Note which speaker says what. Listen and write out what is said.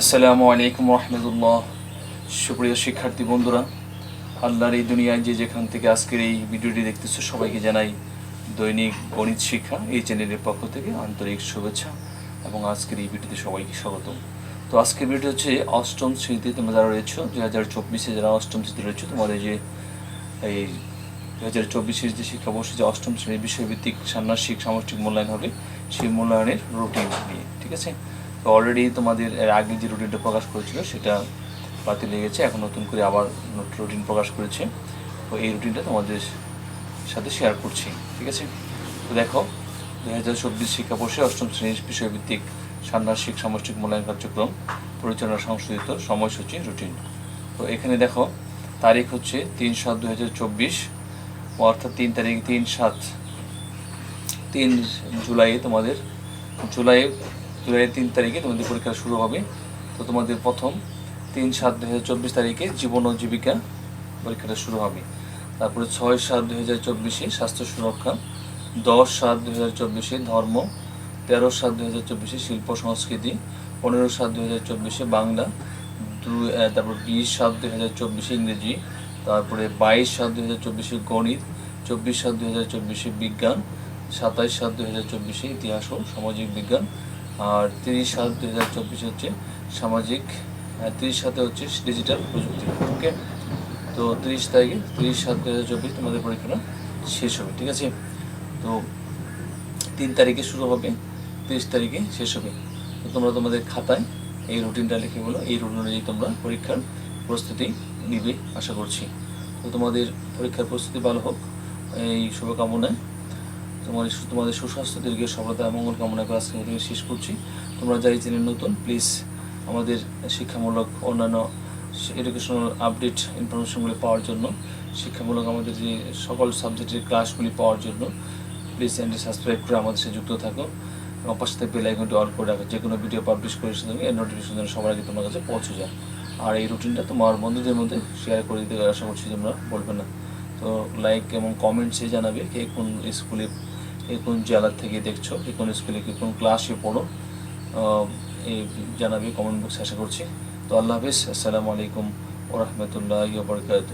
Speaker 1: আসসালামু আলাইকুম রহমতুল্লাহ। সুপ্রিয় শিক্ষার্থী বন্ধুরা, আল্লাহর এই দুনিয়ায় যে যেখান থেকে আজকের এই ভিডিওটি দেখতেছো, সবাইকে জানাই দৈনিক গণিত শিক্ষা এই চ্যানেলের পক্ষ থেকে আন্তরিক শুভেচ্ছা এবং আজকের এই ভিডিওতে সবাইকে স্বাগতম। তো আজকের ভিডিও হচ্ছে অষ্টম শ্রেণীতে তোমরা যারা রয়েছো দু হাজার চব্বিশে যারা অষ্টম শ্রেণীতে রয়েছো, তোমাদের যে এই দু হাজার চব্বিশের যে শিক্ষাবর্ষে যে অষ্টম শ্রেণির বিষয়ভিত্তিক ষান্মাসিক সামষ্টিক মূল্যায়ন হবে, সেই মূল্যায়নের রুটিন নিয়ে, ঠিক আছে? অলরেডি তোমাদের এর আগে যে রুটিনটা প্রকাশ করেছিল, সেটা বাতিল হয়ে গেছে এখন নতুন করে আবার রুটিন প্রকাশ করেছে। তো এই রুটিনটা তোমাদের সাথে শেয়ার করছি, ঠিক আছে? তো দেখো দু হাজার চব্বিশ শিক্ষাবর্ষে অষ্টম শ্রেণির বিষয়ভিত্তিক ষান্মাসিক সামষ্টিক মূল্যায়ন কার্যক্রম পরিচালনা সংশোধিত সময়সূচি রুটিন তো এখানে দেখো, তারিখ হচ্ছে তিন সাত দু হাজার চব্বিশ, অর্থাৎ তিন তারিখ তিন সাত তিন জুলাই তোমাদের জুলাই জুলাইয়ের তিন তারিখে তোমাদের পরীক্ষা শুরু হবে। তো তোমাদের প্রথম তিন সাত দু হাজার চব্বিশ তারিখে জীবন ও জীবিকা পরীক্ষাটা শুরু হবে। তারপরে ছয় সাত দু হাজার চব্বিশে স্বাস্থ্য সুরক্ষা দশ সাত দু হাজার চব্বিশে ধর্ম তেরো সাত দু হাজার চব্বিশে শিল্প সংস্কৃতি পনেরো সাত দু হাজার চব্বিশে বাংলা আহ, তারপর বিশ সাত দু হাজার চব্বিশে ইংরেজি তারপরে বাইশ সাত দু হাজার চব্বিশে গণিত চব্বিশ সাত দু হাজার চব্বিশে বিজ্ঞান সাতাইশ সাত দু হাজার চব্বিশে ইতিহাস ও সামাজিক বিজ্ঞান আর তিরিশ সাত দু হাজার চব্বিশ হচ্ছে সামাজিক তিরিশ সাথে হচ্ছে ডিজিটাল প্রযুক্তি। ওকে তো তিরিশ তারিখে, তিরিশ সাত দু হাজার চব্বিশ তোমাদের পরীক্ষাটা শেষ হবে, ঠিক আছে? তো তিন তারিখে শুরু হবে, তিরিশ তারিখে শেষ হবে। তো তোমরা তোমাদের খাতায় এই রুটিনটা লিখে বলো, এই রুটিন অনুযায়ী তোমরা পরীক্ষার প্রস্তুতি নিবে, আশা করছি। তো তোমাদের পরীক্ষার প্রস্তুতি ভালো হোক, এই শুভকামনায় তোমার তোমাদের সুস্বাস্থ্য দীর্ঘ সফলতা মঙ্গল কামনা করে আজকে ভিডিও শেষ করছি। তোমরা যারা এই চ্যানেল নতুন প্লিজ আমাদের শিক্ষামূলক অন্যান্য এডুকেশনাল আপডেট ইনফরমেশনগুলি পাওয়ার জন্য, শিক্ষামূলক আমাদের যে সকল সাবজেক্টের ক্লাসগুলি পাওয়ার জন্য প্লিজ চ্যানেলটি সাবস্ক্রাইব করে আমাদের সাথে যুক্ত থাকো। এবং পাশে থেকে বেল আইকনটি অল করে রাখো। যে কোনো ভিডিও পাবলিশ করে সেটা এর নোটিফিকেশন যেন সবার আগে তোমার কাছে পৌঁছে যায়। আর এই রুটিনটা তোমার বন্ধুদের মধ্যে শেয়ার করে দিতে আশা করছি তোমরা বলবে না। তো লাইক এবং কমেন্টসে জানাবে কে কোন স্কুলে কোন জেলার থেকে দেখছ এই কোন স্কুলে কি কোন ক্লাসে পড়ো এই জানাবে কমেন্ট বক্সে আশা করছি। তো আল্লাহ হাফিজ, আসসালামু আলাইকুম ওরহমতুল্লাহ বরকাত